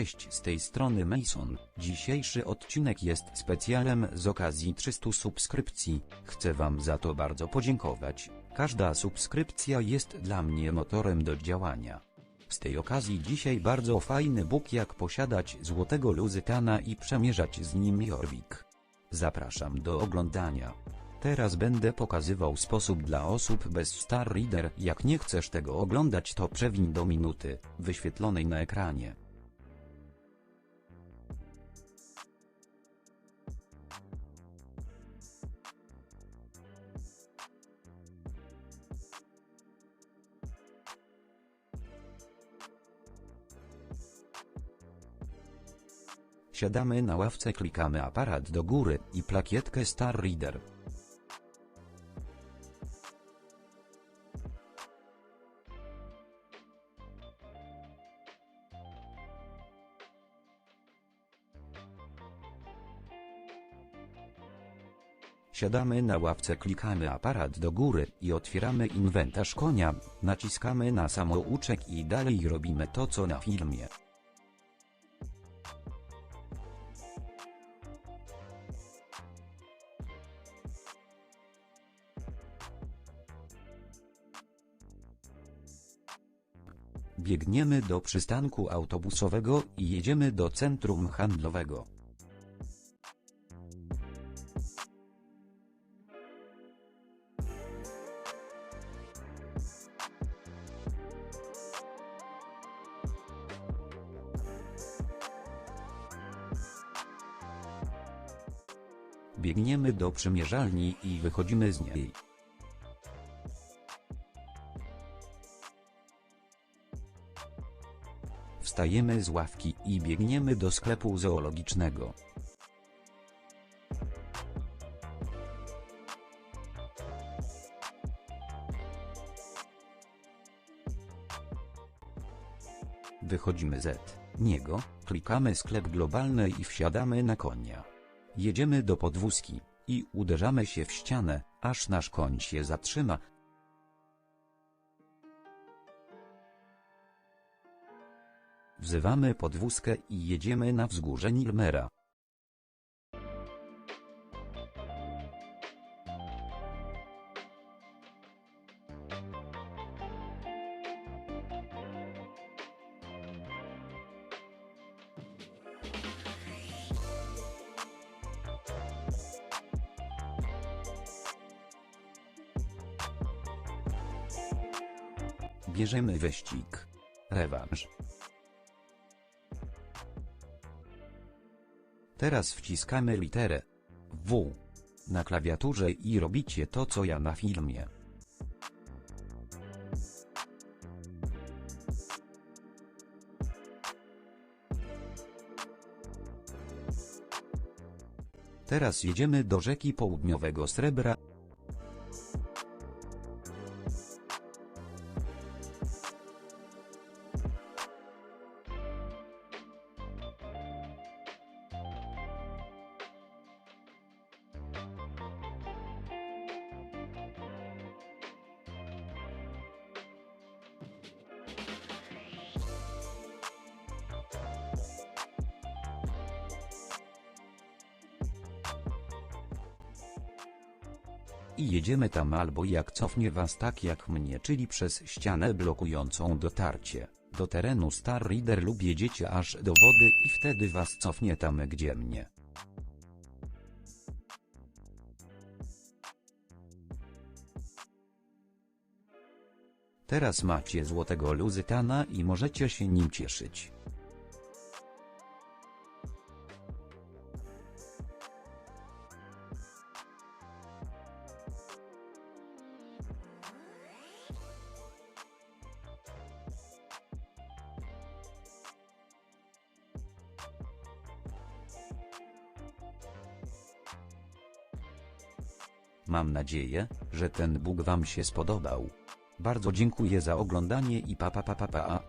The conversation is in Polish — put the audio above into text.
Cześć z tej strony Mason. Dzisiejszy odcinek jest specjalem z okazji 300 subskrypcji. Chcę Wam za to bardzo podziękować. Każda subskrypcja jest dla mnie motorem do działania. Z tej okazji dzisiaj bardzo fajny bóg jak posiadać złotego luzytana i przemierzać z nim Jorvik. Zapraszam do oglądania. Teraz będę pokazywał sposób dla osób bez Star Reader. Jak nie chcesz tego oglądać to przewiń do minuty, wyświetlonej na ekranie. Siadamy na ławce klikamy aparat do góry i plakietkę Star Reader. Siadamy na ławce klikamy aparat do góry i otwieramy inwentarz konia, naciskamy na samouczek i dalej robimy to co na filmie. Biegniemy do przystanku autobusowego i jedziemy do centrum handlowego. Biegniemy do przymierzalni i wychodzimy z niej. Wstajemy z ławki i biegniemy do sklepu zoologicznego. Wychodzimy z niego, klikamy sklep globalny i wsiadamy na konia. Jedziemy do podwózki i uderzamy się w ścianę, aż nasz koń się zatrzyma, Wzywamy podwózkę i jedziemy na wzgórze Nilmera. Bierzemy wyścig. Rewanż. Teraz wciskamy literę W na klawiaturze i robicie to co ja na filmie. Teraz jedziemy do rzeki południowego Srebra. I jedziemy tam albo jak cofnie was tak jak mnie czyli przez ścianę blokującą dotarcie do terenu Star Reader lub jedziecie aż do wody i wtedy was cofnie tam gdzie mnie. Teraz macie złotego luzytana i możecie się nim cieszyć. Mam nadzieję, że ten bóg wam się spodobał. Bardzo dziękuję za oglądanie i pa pa pa pa pa.